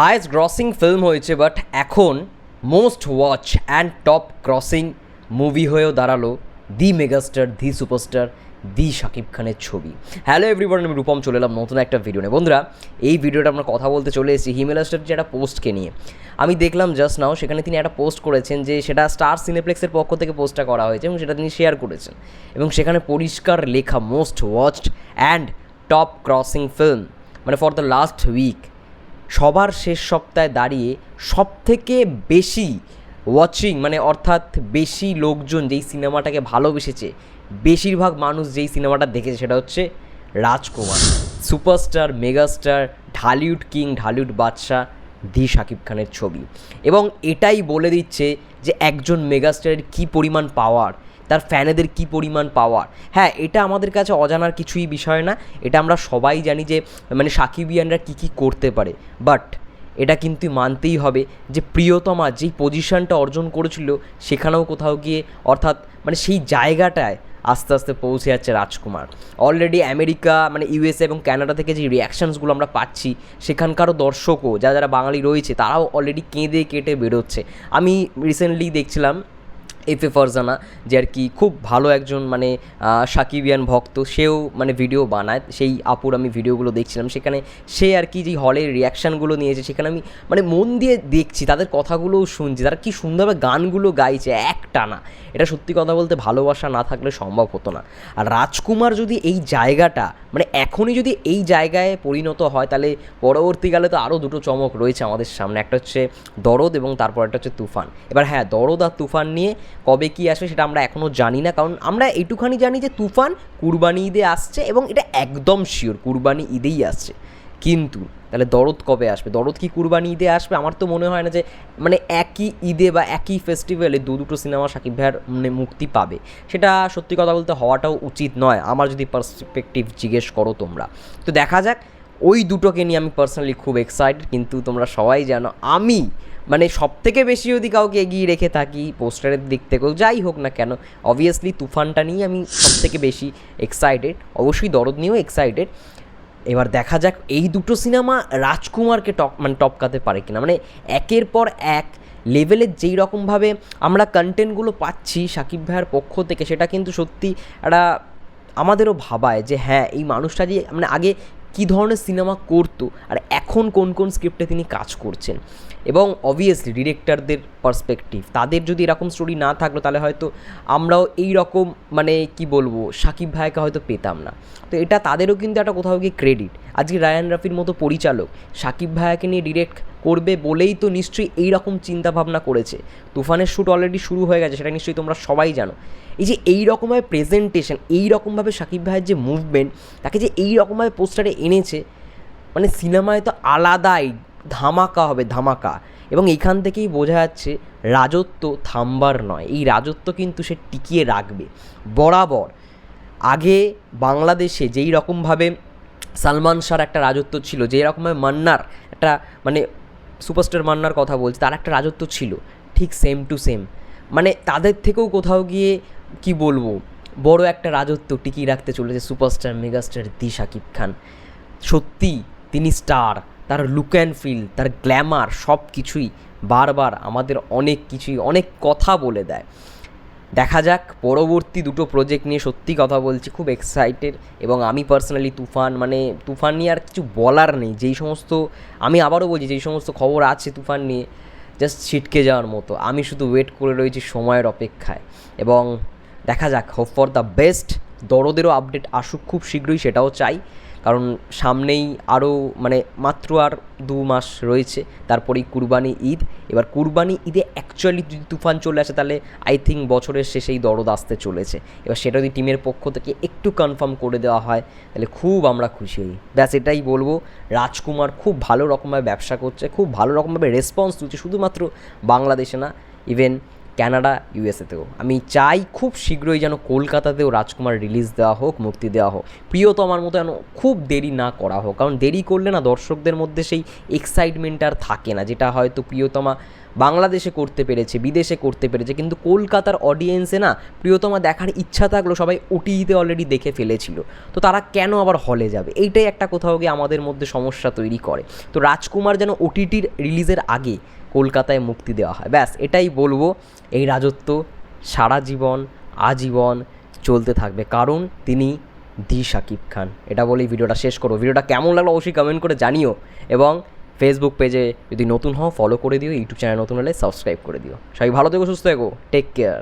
Highest grossing film হয়েছে but এখন most watch and top crossing movie হয়েও দাঁড়াল the megastar the superstar the Shakib খানের ছবি। হ্যালো এভরিওয়ান আমি রূপম চলে এলাম নতুন একটা ভিডিও নিয়ে। বন্ধুরা, এই ভিডিওটা আমরা কথা বলতে চলে এসেছি হিমেলাস্টার যে একটা পোস্টকে নিয়ে। আমি দেখলাম জাস্ট নাও সেখানে তিনি একটা পোস্ট করেছেন যে সেটা স্টার সিনেপ্লেক্সের পক্ষ থেকে পোস্টটা করা হয়েছে এবং সেটা তিনি শেয়ার করেছেন। এবং সেখানে পরিষ্কার লেখা most watched and top crossing film মানে ফর দ্য লাস্ট উইক সবার শেষ সপ্তাহে দাঁড়িয়ে সবথেকে বেশি ওয়াচিং মানে অর্থাৎ বেশি লোকজন যেই সিনেমাটাকে ভালোবেসেছে, বেশিরভাগ মানুষ যেই সিনেমাটা দেখেছে সেটা হচ্ছে Rajkumar. Superstar megastar Dhallywood king Dhallywood বাদশাহ, দি শাকিব খানের ছবি। এবং এটাই বলে দিচ্ছে যে একজন মেগাস্টারের কী পরিমাণ পাওয়ার তার ফ্যানেদের কী পরিমাণ পাওয়ার হ্যাঁ এটা আমাদের কাছে অজানার কিছুই বিষয় না। এটা আমরা সবাই জানি যে মানে সাকিবিয়ানরা কী কী করতে পারে। বাট এটা কিন্তু মানতেই হবে যে, প্রিয়তমা যেই পজিশনটা অর্জন করেছিল, সেখানেও কোথাও গিয়ে অর্থাৎ মানে সেই জায়গাটায় আস্তে আস্তে পৌঁছে যাচ্ছে রাজকুমার। অলরেডি আমেরিকা মানে ইউএসএ এবং কানাডা থেকে যে রিয়াকশানসগুলো আমরা পাচ্ছি, সেখানকারও দর্শকও, যারা যারা বাঙালি রয়েছে, তারাও অলরেডি কেঁদে কেটে বেরোচ্ছে। আমি রিসেন্টলি দেখছিলাম এফ এ ফারজানা যে আর কি খুব ভালো একজন মানে সাকিবিয়ান ভক্ত, সেও মানে ভিডিও বানায়, সেই আপুর আমি ভিডিওগুলো দেখছিলাম, সেখানে সে আর কি যে হলের রিয়াকশানগুলো নিয়েছে, সেখানে আমি মানে মন দিয়ে দেখছি, তাদের কথাগুলোও শুনছি, তারা কি সুন্দরভাবে গানগুলো গাইছে এক টানা এটা সত্যি কথা বলতে ভালোবাসা না থাকলে সম্ভব হতো না। আর রাজকুমার যদি এই জায়গাটা মানে এখনই যদি এই জায়গায় পরিণত হয়, তাহলে পরবর্তীকালে তো আরও দুটো চমক রয়েছে আমাদের সামনে, একটা হচ্ছে দরদ এবং তারপর একটা হচ্ছে তুফান। এবার হ্যাঁ দরদ আর তুফান নিয়ে কবে কি আসবে সেটা আমরা এখনও জানি না। কারণ আমরা এইটুখানি জানি যে তুফান কুরবানি ঈদে আসছে এবং এটা একদম শিওর কুরবানি ঈদেই আসছে। কিন্তু তাহলে দরদ কবে আসবে? দরদ কি কুরবানি ঈদে আসবে? আমার তো মনে হয় না যে মানে একই ঈদে বা একই ফেস্টিভ্যালে দু দুটো সিনেমা সাকিব ভাইয়ার মানে মুক্তি পাবে। সেটা সত্যি কথা বলতে হওয়াটাও উচিত নয়। আমার যদি পার্সপেক্টিভ জিজ্ঞেস করো তোমরা। তো দেখা যাক ওই দুটোকে নিয়ে আমি পার্সোনালি খুব এক্সাইটেড কিন্তু তোমরা সবাই জানো আমি মানে সব থেকে বেশি যদি কাউকে এগিয়ে রেখে থাকি পোস্টারের দিক থেকেও যাই হোক না কেন অবভিয়াসলি তুফানটা নিয়ে আমি সব থেকে বেশি এক্সাইটেড অবশ্যই দরদ নিয়েও এক্সাইটেড এবার দেখা যাক এই দুটো সিনেমা রাজকুমারকে টপ মানে টপকাতে পারে কিনা। মানে একের পর এক লেভেলের যেই রকমভাবে আমরা কন্টেন্টগুলো পাচ্ছি সাকিব ভাইয়ের পক্ষ থেকে, সেটা কিন্তু সত্যি একটা আমাদেরও ভাবায় যে হ্যাঁ এই মানুষটা যে মানে আগে কী ধরনের সিনেমা করতো আর এখন কোন কোন স্ক্রিপ্টে তিনি কাজ করছেন। এবং অবভিয়াসলি ডিরেক্টরদের পার্সপেক্টিভ তাদের যদি এরকম স্টোরি না থাকল তাহলে হয়তো আমরাও এই রকম মানে কি বলব, সাকিব ভাইকে হয়তো পেতাম না। তো এটা তাদেরও কিন্তু একটা কোথাও গিয়ে ক্রেডিট আজকে রায়ান রাফির মতো পরিচালক, সাকিব ভাইয়াকে নিয়ে ডিরেক্ট করবে বলেই তো নিশ্চয়ই এই রকম চিন্তাভাবনা করেছে। তুফানের শ্যুট অলরেডি শুরু হয়ে গেছে, সেটা নিশ্চয়ই তোমরা সবাই জানো। এই যে এই রকমভাবে প্রেজেন্টেশন এই রকমভাবে সাকিব ভাইয়ের যে মুভমেন্ট তাকে যে এই রকমভাবে পোস্টারে এনেছে মানে সিনেমায় তো আলাদাই ধামাকা হবে, ধামাকা। এবং এইখান থেকেই বোঝা যাচ্ছে রাজত্ব থামবার নয়। এই রাজত্ব কিন্তু সে টিকিয়ে রাখবে। বরাবর। আগে বাংলাদেশে যেই রকমভাবে সালমান শাহর একটা রাজত্ব ছিল, যেই রকমভাবে মান্নার একটা মানে সুপারস্টার মান্নার কথা বলছি, তার একটা রাজত্ব ছিল, ঠিক সেম টু সেম মানে তাদের থেকেও কোথাও গিয়ে কি বলব, বড় একটা রাজত্ব টিকিয়ে রাখতে চলেছে superstar, megastar the Shakib Khan. সত্যি, তিনি স্টার তার লুক অ্যান্ড ফিল তার গ্ল্যামার সব কিছুই বারবার আমাদের অনেক কিছুই, অনেক কথা বলে দেয়। দেখা যাক, পরবর্তী দুটো প্রজেক্ট নিয়ে সত্যি কথা বলছি, খুব এক্সাইটেড এবং আমি পার্সোনালি তুফান মানে তুফান নিয়ে আর কিছু বলার নেই। যেই সমস্ত, আমি আবারও বলছি, যেই সমস্ত খবর আছে তুফান নিয়ে জাস্ট ছিটকে যাওয়ার মতো। আমি শুধু ওয়েট করে রয়েছি সময়ের অপেক্ষায়। এবং দেখা যাক হোপ ফর দ্য বেস্ট দরদেরও আপডেট আসুক খুব শীঘ্রই, সেটাও চাই। কারণ সামনেই আরও মানে মাত্র আর দু মাস রয়েছে, তারপরেই কুরবানি ঈদ। এবার কুরবানি ঈদে অ্যাকচুয়ালি যদি তুফান চলে আসে, তাহলে আই থিঙ্ক বছরের শেষেই দরদ আসতে চলেছে। এবার সেটা যদি টিমের পক্ষ থেকে একটু কনফার্ম করে দেওয়া হয়, তাহলে খুব আমরা খুশি হই। ব্যাস, এটাই বলব, রাজকুমার খুব ভালো রকমভাবে ব্যবসা করছে, খুব ভালো রকমভাবে রেসপন্স তুলছে শুধুমাত্র বাংলাদেশে না ইভেন ক্যানাডা ইউএসএতেও আমি চাই খুব শীঘ্রই যেন কলকাতাতেও রাজকুমার রিলিজ দেওয়া হোক, মুক্তি দেওয়া হোক। প্রিয় তো আমার মতো যেন খুব দেরি না করা হোক। কারণ দেরি করলে না দর্শকদের মধ্যে সেই এক্সাইটমেন্ট আর থাকে না, যেটা হয়তো প্রিয়তমা বাংলাদেশে করতে পেরেছে, বিদেশে করতে পেরেছে, কিন্তু কলকাতার অডিয়েন্সে না প্রিয়তমা দেখার ইচ্ছা থাকল সবাই ওটিইতে অলরেডি দেখে ফেলেছিল। তো তারা কেন আবার হলে যাবে? এইটাই একটা কোথাও গিয়ে আমাদের মধ্যে সমস্যা তৈরি করে। তো রাজকুমার যেন ওটিটির রিলিজের আগে কলকাতায় মুক্তি দেওয়া হয়। ব্যাস, এটাই বলব, এই রাজত্ব সারা জীবন, আজীবন চলতে থাকবে। কারণ তিনি দি শাকিব খান। এটা বলেই ভিডিওটা শেষ করো ভিডিওটা কেমন লাগল অবশ্যই কমেন্ট করে জানিও। এবং ফেসবুক পেজে যদি নতুন হও ফলো করে দিও ইউটিউব চ্যানেল নতুন হলে সাবস্ক্রাইব করে দিও। সবাই ভালো থেকো, সুস্থ থেকো। Take care